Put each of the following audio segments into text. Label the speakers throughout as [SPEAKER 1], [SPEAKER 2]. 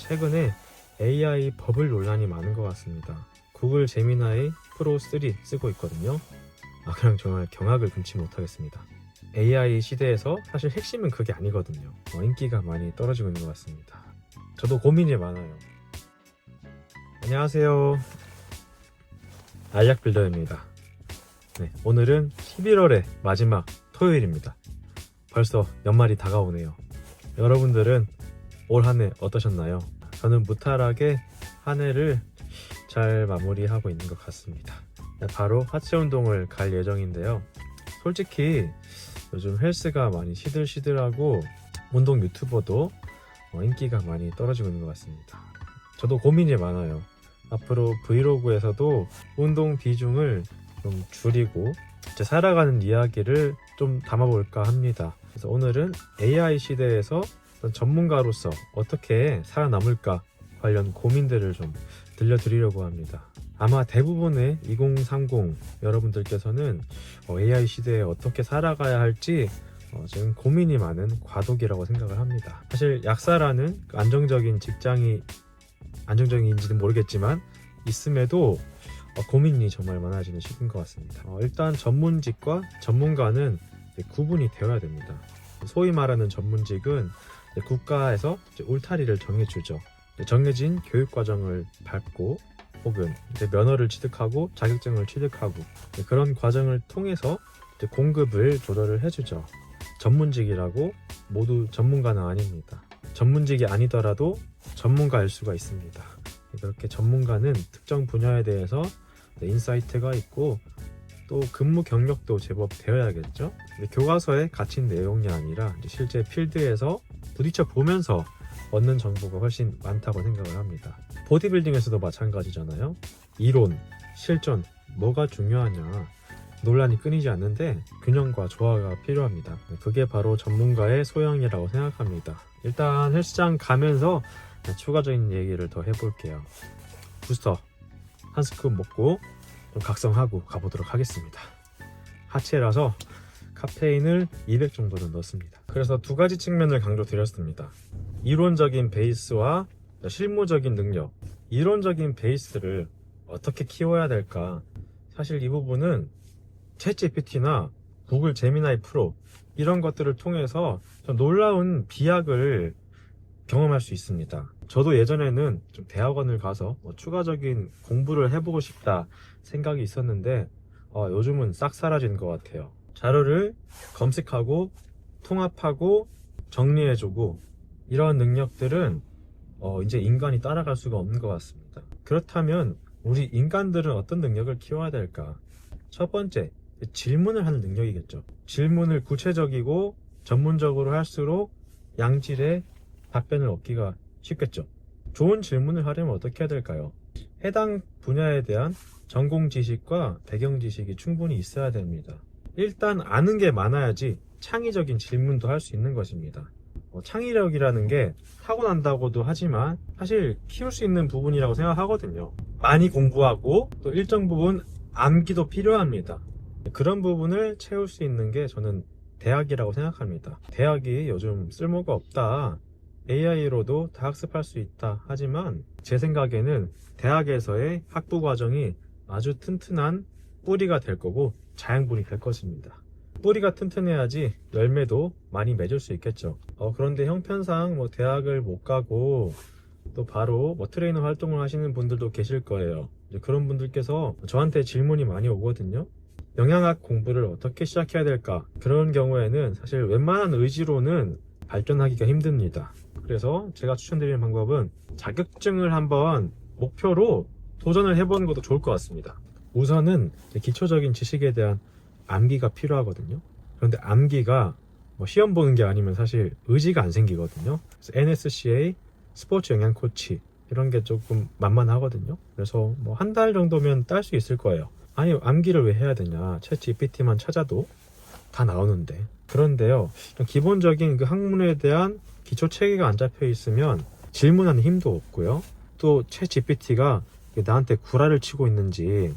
[SPEAKER 1] 최근에 AI 버블 논란이 많은 것 같습니다. 구글 제미나이 프로 3 쓰고 있거든요. 아, 그냥 정말 경악을 금치 못하겠습니다. AI 시대에서 사실 핵심은 그게 아니거든요. 어, 인기가 많이 떨어지고 있는 것 같습니다. 저도 고민이 많아요. 안녕하세요. 알약 빌더입니다. 네, 오늘은 11월의 마지막 토요일입니다. 벌써 연말이 다가오네요. 여러분들은 올 한 해 어떠셨나요? 저는 무탈하게 한 해를 잘 마무리하고 있는 것 같습니다. 네, 바로 하체 운동을 갈 예정인데요. 솔직히 요즘 헬스가 많이 시들시들하고 운동 유튜버도 어, 인기가 많이 떨어지고 있는 것 같습니다. 저도 고민이 많아요. 앞으로 브이로그에서도 운동 비중을 좀 줄이고 제 살아가는 이야기를 좀 담아볼까 합니다. 그래서 오늘은 AI 시대에서 전문가로서 어떻게 살아남을까 관련 고민들을 좀 들려드리려고 합니다. 아마 대부분의 2030 여러분들께서는 어, AI 시대에 어떻게 살아가야 할지 어, 지금 고민이 많은 과도기라고 생각을 합니다. 사실 약사라는 그 안정적인 직장이 안정적인지는 모르겠지만 있음에도 어, 고민이 정말 많아지는 시기인 것 같습니다. 어, 일단 전문직과 전문가는 구분이 되어야 됩니다. 소위 말하는 전문직은 국가에서 울타리를 정해주죠. 정해진 교육 과정을 밟고 혹은 면허를 취득하고 자격증을 취득하고 그런 과정을 통해서 공급을 조절을 해주죠. 전문직이라고 모두 전문가는 아닙니다. 전문직이 아니더라도 전문가일 수가 있습니다. 그렇게 전문가는 특정 분야에 대해서 네, 인사이트가 있고 또 근무 경력도 제법 되어야겠죠. 교과서에 갇힌 내용이 아니라 실제 필드에서 부딪혀 보면서 얻는 정보가 훨씬 많다고 생각을 합니다. 보디빌딩에서도 마찬가지잖아요. 이론, 실전, 뭐가 중요하냐. 논란이 끊이지 않는데 균형과 조화가 필요합니다. 그게 바로 전문가의 소양이라고 생각합니다. 일단 헬스장 가면서 추가적인 얘기를 더 해볼게요. 부스터 한 스쿱 먹고 좀 각성하고 가보도록 하겠습니다. 하체라서 카페인을 200 정도는 넣습니다. 그래서 두 가지 측면을 강조드렸습니다. 이론적인 베이스와 실무적인 능력. 이론적인 베이스를 어떻게 키워야 될까? 사실 이 부분은 챗GPT나 구글 제미나이 프로 이런 것들을 통해서 좀 놀라운 비약을 경험할 수 있습니다. 저도 예전에는 좀 대학원을 가서 뭐 추가적인 공부를 해보고 싶다 생각이 있었는데 어, 요즘은 싹 사라진 것 같아요. 자료를 검색하고 통합하고 정리해주고 이런 능력들은 어, 이제 인간이 따라갈 수가 없는 것 같습니다. 그렇다면 우리 인간들은 어떤 능력을 키워야 될까? 첫 번째, 질문을 하는 능력이겠죠. 질문을 구체적이고 전문적으로 할수록 양질의 답변을 얻기가 쉽겠죠. 좋은 질문을 하려면 어떻게 해야 될까요? 해당 분야에 대한 전공 지식과 배경 지식이 충분히 있어야 됩니다. 일단 아는 게 많아야지 창의적인 질문도 할 수 있는 것입니다. 어, 창의력이라는 게 타고난다고도 하지만 사실 키울 수 있는 부분이라고 생각하거든요. 많이 공부하고 또 일정 부분 암기도 필요합니다. 그런 부분을 채울 수 있는 게 저는 대학이라고 생각합니다. 대학이 요즘 쓸모가 없다. AI로도 다 학습할 수 있다. 하지만 제 생각에는 대학에서의 학부 과정이 아주 튼튼한 뿌리가 될 거고 자양분이 될 것입니다. 뿌리가 튼튼해야지 열매도 많이 맺을 수 있겠죠. 어, 그런데 형편상 뭐 대학을 못 가고 또 바로 뭐 트레이너 활동을 하시는 분들도 계실 거예요. 그런 분들께서 저한테 질문이 많이 오거든요. 영양학 공부를 어떻게 시작해야 될까? 그런 경우에는 사실 웬만한 의지로는 발전하기가 힘듭니다. 그래서 제가 추천드리는 방법은 자격증을 한번 목표로 도전을 해보는 것도 좋을 것 같습니다. 우선은 기초적인 지식에 대한 암기가 필요하거든요. 그런데 암기가 뭐 시험 보는 게 아니면 사실 의지가 안 생기거든요. 그래서 NSCA 스포츠 영양 코치 이런 게 조금 만만하거든요. 그래서 뭐 한 달 정도면 딸 수 있을 거예요. 아니 암기를 왜 해야 되냐? 챗 GPT만 찾아도 다 나오는데. 그런데요, 기본적인 그 학문에 대한 기초 체계가 안 잡혀 있으면 질문하는 힘도 없고요. 또챗 GPT가 나한테 구라를 치고 있는지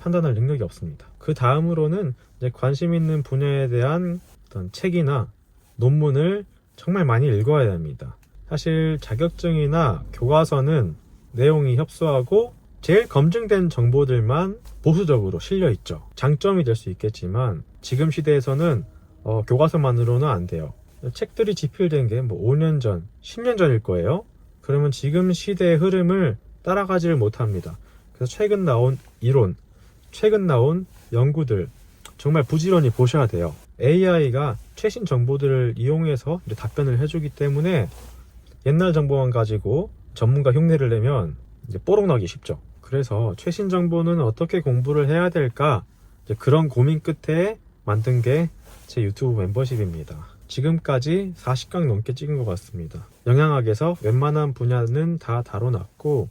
[SPEAKER 1] 판단할 능력이 없습니다. 그 다음으로는 이제 관심 있는 분야에 대한 어떤 책이나 논문을 정말 많이 읽어야 됩니다. 사실 자격증이나 교과서는 내용이 협소하고 제일 검증된 정보들만 보수적으로 실려 있죠. 장점이 될 수 있겠지만 지금 시대에서는 어, 교과서만으로는 안 돼요. 책들이 집필된 게 뭐 5년 전, 10년 전일 거예요. 그러면 지금 시대의 흐름을 따라가지를 못합니다. 그래서 최근 나온 이론, 최근 나온 연구들 정말 부지런히 보셔야 돼요. AI가 최신 정보들을 이용해서 답변을 해주기 때문에 옛날 정보만 가지고 전문가 흉내를 내면 이제 뽀록 나기 쉽죠. 그래서 최신 정보는 어떻게 공부를 해야 될까? 그런 고민 끝에 만든 게 제 유튜브 멤버십입니다. 지금까지 40강 넘게 찍은 것 같습니다. 영양학에서 웬만한 분야는 다 다뤄놨고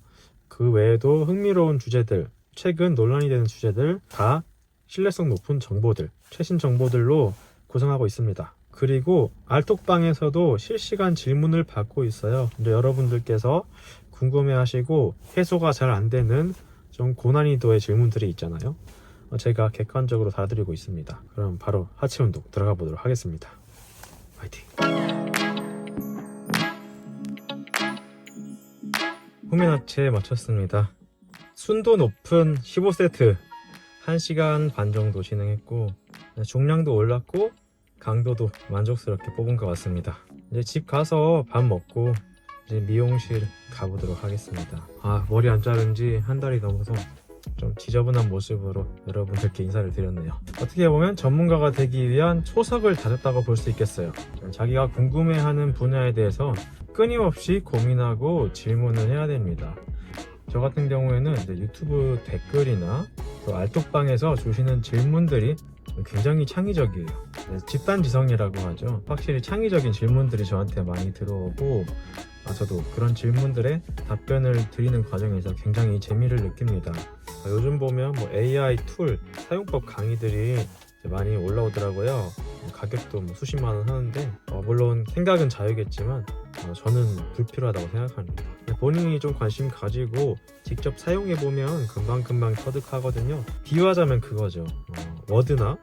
[SPEAKER 1] 그 외에도 흥미로운 주제들, 최근 논란이 되는 주제들 다 신뢰성 높은 정보들, 최신 정보들로 구성하고 있습니다. 그리고 알톡방에서도 실시간 질문을 받고 있어요. 근데 여러분들께서 궁금해하시고 해소가 잘 안 되는 좀 고난이도의 질문들이 있잖아요. 어, 제가 객관적으로 다드리고 있습니다. 그럼 바로 하체 운동 들어가 보도록 하겠습니다. 화이팅! 후면 하체 마쳤습니다. 순도 높은 15세트 1시간 반 정도 진행했고 중량도 올랐고 강도도 만족스럽게 뽑은 것 같습니다. 이제 집 가서 밥 먹고 이제 미용실 가보도록 하겠습니다. 아 머리 안 자른 지 한 달이 넘어서 좀 지저분한 모습으로 여러분들께 인사를 드렸네요. 어떻게 보면 전문가가 되기 위한 초석을 다졌다고 볼 수 있겠어요. 자기가 궁금해하는 분야에 대해서 끊임없이 고민하고 질문을 해야 됩니다. 저 같은 경우에는 이제 유튜브 댓글이나 또 알톡방에서 주시는 질문들이 굉장히 창의적이에요. 네, 집단지성이라고 하죠. 확실히 창의적인 질문들이 저한테 많이 들어오고 아, 저도 그런 질문들에 답변을 드리는 과정에서 굉장히 재미를 느낍니다. 아, 요즘 보면 뭐 AI 툴 사용법 강의들이 많이 올라오더라고요. 뭐 가격도 뭐 수십만 원 하는데 어, 물론 생각은 자유겠지만 어, 저는 불필요하다고 생각합니다. 본인이 좀 관심 가지고 직접 사용해 보면 금방 금방 터득하거든요. 비유하자면 그거죠. 어, 워드나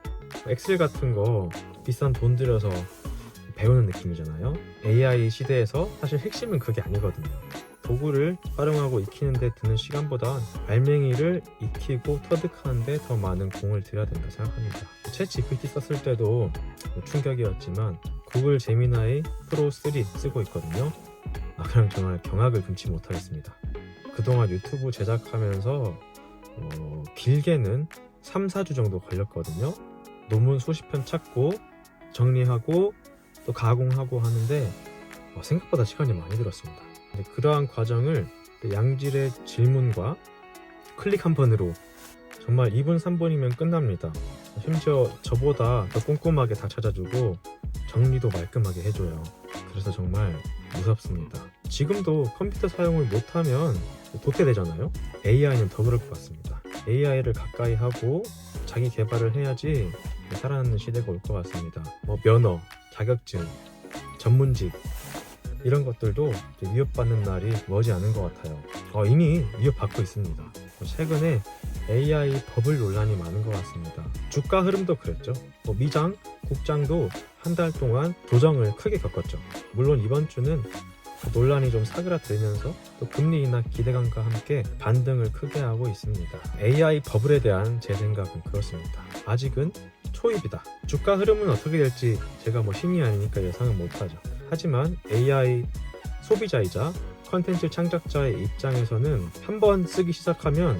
[SPEAKER 1] 엑셀 같은 거 비싼 돈 들여서 배우는 느낌이잖아요. AI 시대에서 사실 핵심은 그게 아니거든요. 도구를 활용하고 익히는 데 드는 시간보다 알맹이를 익히고 터득하는 데 더 많은 공을 들여야 된다 생각합니다. 챗 GPT 썼을 때도 뭐 충격이었지만 구글 제미나이 프로 3 쓰고 있거든요. 아 그냥 정말 경악을 금치 못하겠습니다. 그동안 유튜브 제작하면서 어, 길게는 3, 4주 정도 걸렸거든요. 논문 수십 편 찾고 정리하고 또 가공하고 하는데 어, 생각보다 시간이 많이 들었습니다. 근데 그러한 과정을 양질의 질문과 클릭 한 번으로 정말 2분 3분이면 끝납니다. 심지어 저보다 더 꼼꼼하게 다 찾아주고 정리도 말끔하게 해줘요. 그래서 정말 무섭습니다. 지금도 컴퓨터 사용을 못하면 도태되잖아요. AI는 더 그럴 것 같습니다. AI를 가까이 하고 자기 개발을 해야지 살아남는 시대가 올 것 같습니다. 뭐 면허, 자격증, 전문직 이런 것들도 위협받는 날이 머지 않은 것 같아요. 어, 이미 위협받고 있습니다. 최근에 AI 버블 논란이 많은 것 같습니다. 주가 흐름도 그랬죠. 뭐 미장, 국장도 한 달 동안 조정을 크게 겪었죠. 물론 이번 주는 그 논란이 좀 사그라들면서 또 금리 인하 기대감과 함께 반등을 크게 하고 있습니다. AI 버블에 대한 제 생각은 그렇습니다. 아직은 초입이다. 주가 흐름은 어떻게 될지 제가 뭐 신이 아니니까 예상은 못하죠. 하지만 AI 소비자이자 컨텐츠 창작자의 입장에서는 한번 쓰기 시작하면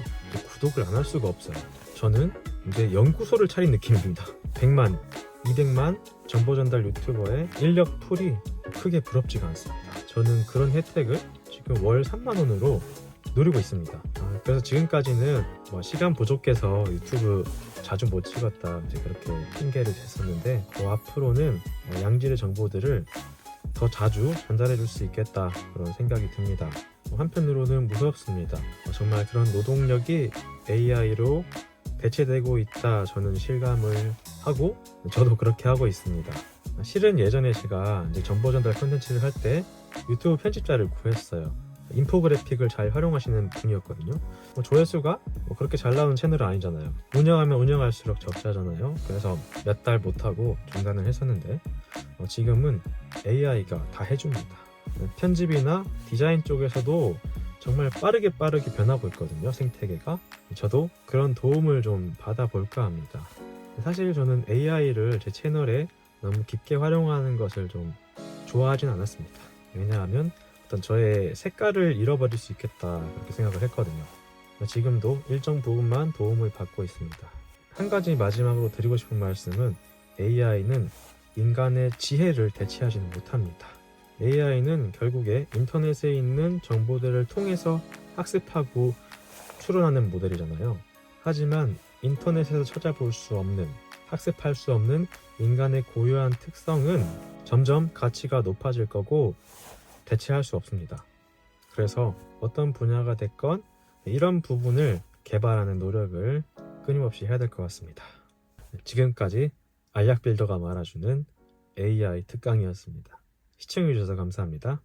[SPEAKER 1] 구독을 안 할 수가 없어요. 저는 이제 연구소를 차린 느낌입니다. 100만, 200만 정보 전달 유튜버의 인력 풀이 크게 부럽지가 않습니다. 저는 그런 혜택을 지금 월 3만 원으로 누리고 있습니다. 아, 그래서 지금까지는 뭐 시간 부족해서 유튜브 자주 못 찍었다 이제 그렇게 핑계를 댔었는데 뭐 앞으로는 어, 양질의 정보들을 더 자주 전달해 줄 수 있겠다 그런 생각이 듭니다. 뭐 한편으로는 무섭습니다. 어, 정말 그런 노동력이 AI로 대체되고 있다 저는 실감을 하고 저도 그렇게 하고 있습니다. 실은 예전에 제가 이제 정보 전달 콘텐츠를 할 때 유튜브 편집자를 구했어요. 인포그래픽을 잘 활용하시는 분이었거든요. 뭐 조회수가 뭐 그렇게 잘 나오는 채널은 아니잖아요. 운영하면 운영할수록 적자잖아요. 그래서 몇 달 못하고 중단을 했었는데 어, 지금은 AI가 다 해줍니다. 편집이나 디자인 쪽에서도 정말 빠르게 빠르게 변하고 있거든요. 생태계가. 저도 그런 도움을 좀 받아볼까 합니다. 사실 저는 AI를 제 채널에 너무 깊게 활용하는 것을 좀 좋아하진 않았습니다. 왜냐하면 어떤 저의 색깔을 잃어버릴 수 있겠다 그렇게 생각을 했거든요. 지금도 일정 부분만 도움을 받고 있습니다. 한 가지 마지막으로 드리고 싶은 말씀은 AI는 인간의 지혜를 대체하지는 못합니다. AI는 결국에 인터넷에 있는 정보들을 통해서 학습하고 추론하는 모델이잖아요. 하지만 인터넷에서 찾아볼 수 없는, 학습할 수 없는 인간의 고유한 특성은 점점 가치가 높아질 거고 대체할 수 없습니다. 그래서 어떤 분야가 됐건 이런 부분을 개발하는 노력을 끊임없이 해야 될 것 같습니다. 지금까지 알약 빌더가 말아주는 AI 특강이었습니다. 시청해주셔서 감사합니다.